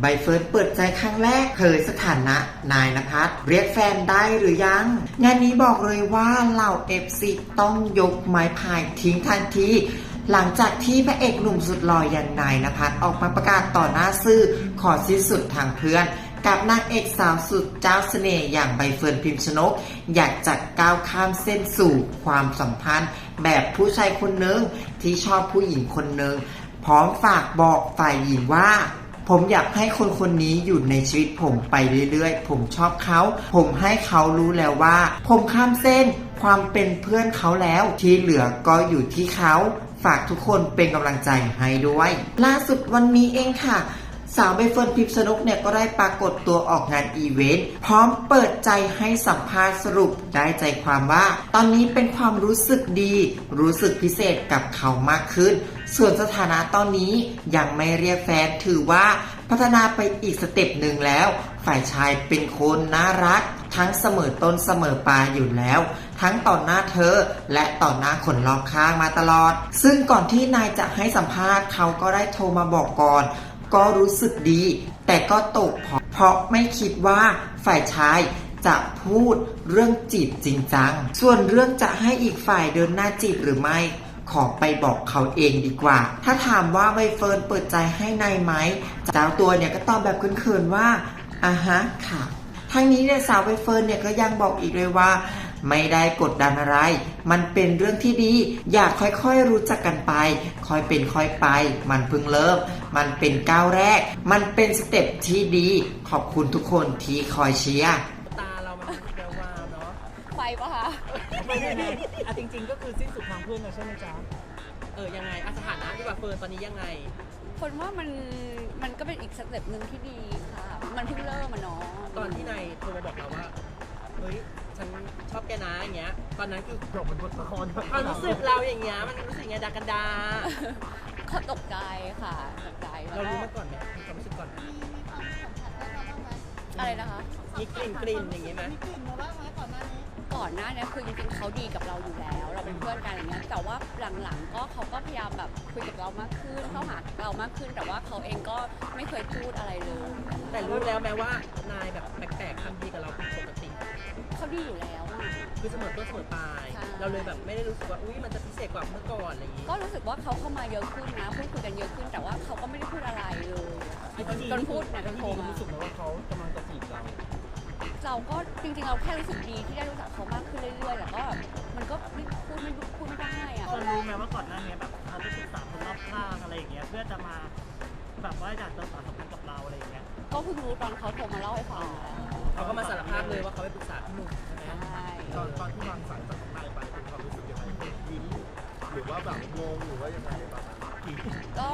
ใบเฟิร์นเปิดใจครั้งแรกเผยสถานะนายนภัสเรียกแฟนได้หรือยัง งานนี้บอกเลยว่าเหล่าเอฟซีต้องยกไม้พายทิ้งทันทีหลังจากที่พระเอกหนุ่มสุดหล่ออย่างนายนภัสออกมาประกาศต่อหน้าสื่อขอสิ้นสุดทางเพื่อนกับนางเอกสาวสุดเจ้าเสน่ห์อย่างใบเฟิร์นพิมชนก อยากจะก้าวข้ามเส้นสู่ความสัมพันธ์ แบบผู้ชายคนหนึ่งที่ชอบผู้หญิงคนหนึ่งพร้อมฝากบอกฝ่ายหญิงว่า ผมอยากให้คนคนนี้อยู่ในชีวิตผมไปเรื่อยๆ ผมชอบเขา ผมให้เขารู้แล้วว่า ผมข้ามเส้นความเป็นเพื่อนเขาแล้ว ที่เหลือก็อยู่ที่เขา ฝากทุกคนเป็นกำลังใจให้ด้วย ล่าสุดวันนี้เองค่ะ สาวใบเฟิร์นพิมพ์สนุกเนี่ยก็ได้ปรากฏตัวออกงานอีเวนต์พร้อมเปิดใจให้สัมภาษณ์สรุปได้ใจความว่า ตอนนี้เป็นความรู้สึกดี รู้สึกพิเศษกับเขามากขึ้น ส่วนสถานะตอนนี้ยังไม่เรียกแฟนถือว่าพัฒนาไปอีกสเต็ปหนึ่งแล้ว ฝ่ายชายเป็นคนน่ารัก ทั้งเสมอต้นเสมอปลายอยู่แล้ว ทั้งต่อหน้าเธอ และต่อหน้าคนรอบข้างมาตลอด ซึ่งก่อนที่นายจะให้สัมภาษณ์เขาก็ได้โทรมาบอกก่อน ก็รู้สึกดี แต่ก็ตกเพราะเพราะไม่คิดว่าฝ่ายชายจะพูดเรื่องจีบจริงจัง ส่วนเรื่องจะให้อีกฝ่ายเดินหน้าจีบหรือไม่ ขอไปบอกเขาเองดีกว่า ถ้าถามว่าใบเฟิร์นเปิดใจให้ในายไหมเจ้าตัวเนี่ยก็ตอบแบบเขินๆว่าอ่าฮะค่ะ ทั้งนี้เนี่ยสาวใบเฟิร์นเนี่ยก็ยังบอกอีกเลยว่า ไม่ได้กดดันอะไร มันเป็นเรื่องที่ดี อยากค่อยๆรู้จักกันไป ค่อยเป็นค่อยไป มันเพิ่งเริ่ม มันเป็นก้าวแรก มันเป็นสเต็ปที่ดี ขอบคุณทุกคนที่คอยเชียร์ ตาเรามันแวววาวเนาะไฟปะคะไม่ไม่ไม่อะจริง ๆ ก็คือสิ้นสุดทางเพื่อนแล้วใช่ไหมจ๊ะเออยังไงอะสถานะที่ว่าเฟิร์นตอนนี้ยังไง คนว่ามันมันก็เป็นอีกสเต็ปหนึ่งที่ดีค่ะ มันเพิ่งเริ่มอะเนาะตอนที่นายโทรมาบอกเราว่าเฮ้ย ฉันชอบแกนะอย่างเงี้ย ตอนนั้นคือจบเป็นบทละครความรู้สึกเราอย่างเงี้ยมันรู้สึกไงดากันดาเขาตกใจค่ะตกใจแล้วเราก็รู้มาก่อนไหมมีความรู้สึกก่อนไหมอะไรนะคะ มีกลิ่นกลิ่นอย่างงี้ไหมก่อนหน้าเนี้คือจริงๆเขาดีกับเราอยู่แล้ว เราเป็นเพื่อนกันอย่างเงี้ยแต่ว่าหลังๆก็เขาก็พยายามแบบคุยกับเรามากขึ้นเข้าหาเรามากขึ้น แต่ว่าเขาเองก็ไม่เคยพูดอะไรเลยแต่รู้แล้วแม้ว่านายแบบแปลกๆทำดีกับเราผิดปกติเขา ดีอยู่แล้วอะ คือเสมอต้นเสมอปลาย ใช่ เราเลยแบบไม่ได้รู้สึกว่า อุ้ยมันจะพิเศษกว่าเมื่อก่อนอะไรอย่างงี้ ก็รู้สึกว่าเขาเข้ามาเยอะขึ้นนะพูดคุยกันเยอะขึ้น แต่ว่าเขาก็ไม่ได้พูดอะไรเลยจนพูดเนี่ยจนโทรมารู้สึกไหมว่าเขากำลังจะจีบเรา เราก็จริงๆเราแค่รู้สึกดีที่ได้รู้จักเขามากขึ้นเรื่อยๆแต่ก็มันก็ไม่พูดไม่พูดไม่ได้อะตอนรู้ไหมว่าก่อนหน้านี้แบบเขาไปศึกษาคนรอบข้างอะไรอย่างเงี้ยเพื่อจะมาแบบว่าอยากจะสานสัมพันธ์กับเราอะไรอย่างเงี้ยก็เพิ่งรู้ตอนเขาโทรมาเล่าให้ฟัง เขาก็มาสารภาพเลยว่าเขาไปปรึกษาพี่หนุ่มใช่ไหมใช่ตอนตอนที่วางสายจากนายไปเป็นความรู้สึกยังไงยิ้มหรือว่าแบบงงหรือว่ายังไงตอนนั้นก็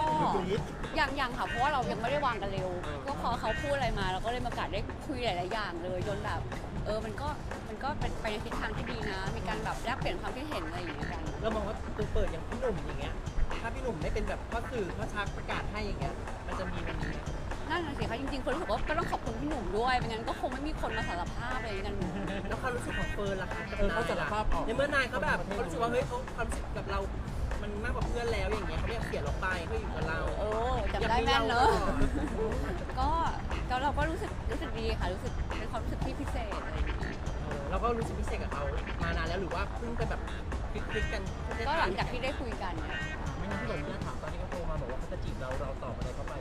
ยังยังค่ะเพราะว่าเรายังไม่ได้วางกันเร็ว ก็พอเขาพูดอะไรมาเราก็เลยมีโอกาสได้คุยหลาย ๆ อย่างเลยจนแบบเออมันก็มันก็เป็นไปในทิศทางที่ดีนะ มีการแบบแลกเปลี่ยนความคิดเห็นอะไรอย่างเงี้ยกันเรามองว่าตัวเปิดอย่างพี่หนุ่มอย่างเงี้ย ถ้าพี่หนุ่มไม่เป็นแบบพ่อสื่อพ่อชักประกาศให้อย่างเงี้ยมันจะมีวันนี้ นั่นน่ะสิคะจริงๆคนรู้สึกว่าก็ต้องขอบคุณพี่หนุ่มด้วยไม่งั้นก็คงไม่มีคนมาสารภาพอะไรอย่างเงี้ยกันแล้วความรู้สึกของเฟิร์นล่ะคะกับเออเขาสารภาพออก ในเมื่อนายเขาแบบเขารู้สึกว่าเฮ้ยเขาความรู้สึกกับเรา มันมากกว่าเพื่อนแล้วอย่างเงี้ยเขาไม่อยากเสียเราไปเขาอยู่กับเราโอ้จำได้แม่นเนอะก็ก็เราก็รู้สึกรู้สึกดีค่ะรู้สึกเป็นความรู้สึกที่พิเศษอะไรอย่างเงี้ยเออเราก็รู้สึกพิเศษกับเขามานานแล้วหรือว่าเพิ่งไปแบบคลิกๆกันก็หลังจากที่ได้คุยกันเนี่ยไม่งั้นพี่หลงเนี่ยถามตอนที่เขาโทรมาบอกว่าเขาจะจีบเราเราตอบอะไรเขาไป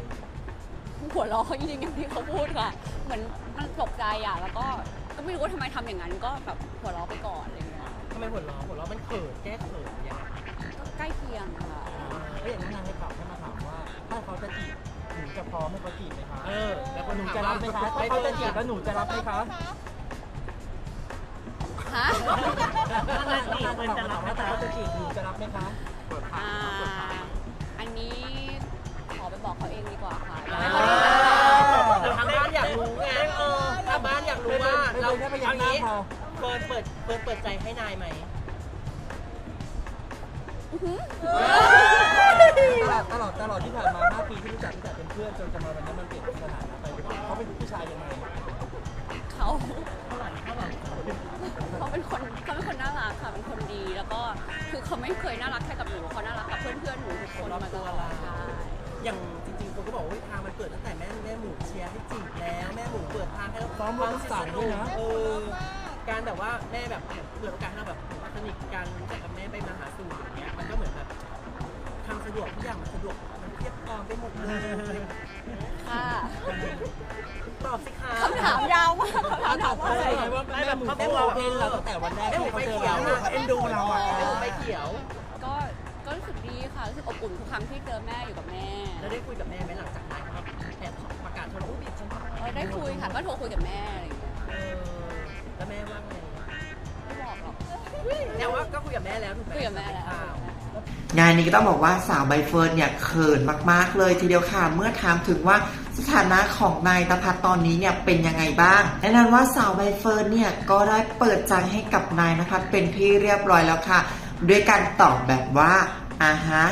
หัวเราะจริงๆอย่างที่เขาพูดค่ะ เหมือนมันตกใจอะ แล้วก็ก็ไม่รู้ว่าทำไมทำอย่างนั้นก็แบบหัวเราะไปก่อนอะไรอย่างเงี้ยทำไมหัวเราะหัวเราะมันเขินแก้เขินยังไงก็ใกล้เคียงค่ะก็อย่างนั้นนางให้ข่าวให้มาถามว่าถ้าเขาจะจีบหนูจะพร้อมให้เขาจีบไหมคะเออแล้วคนหนูถามจะรับไหมคะถ้าเขาจะจีบแล้วหนูจะรับไหมคะฮะถ้าจีบมันจะรับไหมคะจะจีบหนูจะรับไหมคะอ่าอันนี้ขอไปบอกเขาเองดีกว่าค่ะ อยากเอให้เขาดีใจอทางบ้านอยากรู้ไงเออทางบ้านอยากรู้ว่าเราแค่พยัเอากหน้างี้พอเฟิร์นเปิดเฟิร์นเปิดใจให้นายไหมตลอดตลอดตลอดที่ผ่านมา 5 ปีที่รู้จักตั้งแต่เป็นเพื่อนจนจะมาวันนี้มันเปลี่ยนสถานะไปเขาางให้เราซ้อมบทสารด้วยนะเออการแบบว่าแม่แบบเปิดโอกาสให้เราแบบสนิทกันรู้จักกับแม่ไปมาหาสู่อย่างเงี้ยมันก็เหมือนแบบทางสะดวกทุกอย่างมันสะดวกมันเทียบพร้อมไปหมดเลยค่ะตอบสิคะคำถามยาวมากคำถามถามว่าอะไรไงว่าแม่หมูเขาโอเคเราตั้งแต่วันแรกแม่หมูที่ไปเขาเจอเขียวเราอะเอ็นดูเราอะแม่หมูไปเขียว ก็ก็รู้สึกดีค่ะรู้สึกอบอุ่นทุกครั้งที่เจอแม่อยู่กับแม่แล้วได้คุยกับแม่ไหมหลังจากนั้นครับแอบประกาศโทรอุ้ยบิดฉันเออได้คุยค่ะ ก็โทรคุยกับแม่อะไรอย่างเงี้ยเออแล้วแม่ว่าไงไม่บอกหรอกแต่ว่าก็คุยกับแม่แล้วถูกไหมคุยกับแม่แล้วข่าวงานนี้ก็ต้องบอกว่าสาวใบเฟิร์นเนี่ยเขินมาก ๆ เลยทีเดียวค่ะ เมื่อถามถึงว่าสถานะของนายตพัฒน์ตอนนี้เนี่ยเป็นยังไงบ้างแน่นอนว่าสาวใบเฟิร์นเนี่ยก็ได้เปิดใจให้กับนายนภัสเป็นที่เรียบร้อยแล้วค่ะ ด้วยการตอบแบบว่าอ่าฮะ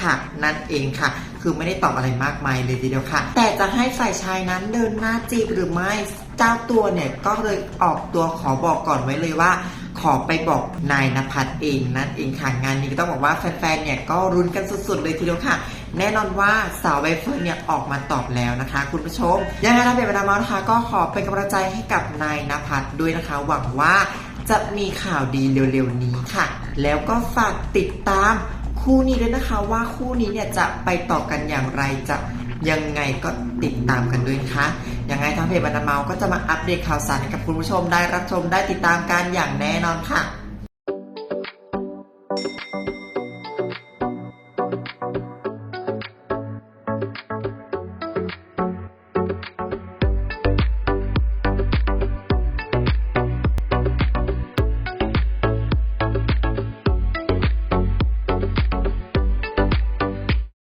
ค่ะนั่นเองค่ะ คือไม่ได้ตอบอะไรมากมายเลยทีเดียวค่ะ แต่จะให้ฝ่ายชายนั้นเดินหน้าจีบหรือไม่เจ้าตัวเนี่ยก็เลยออกตัวขอบอกก่อนไว้เลยว่า ขอไปบอกนายนภัสเองนั่นเองค่ะงานนี้ก็ต้องบอกว่าแฟนๆเนี่ยก็รุนกันสุดๆเลยทีเดียวค่ะ แน่นอนว่าสาวใบเฟิร์นเนี่ยออกมาตอบแล้วนะคะ คุณผู้ชมยังไงถ้าเป็นเวลามานะคะก็ขอเป็นกำลังใจให้กับนายนภัสด้วยนะคะ หวังว่าจะมีข่าวดีเร็วๆนี้ค่ะ แล้วก็ฝากติดตาม คู่นี้ด้วยนะคะว่าคู่นี้เนี่ยจะไปต่อกันอย่างไรจะยังไงก็ติดตามกันด้วยนะคะยังไงทางเพจบันดาเมาก็จะมาอัปเดตข่าวสารให้กับคุณผู้ชมได้รับชมได้ติดตามกันอย่างแน่นอนค่ะ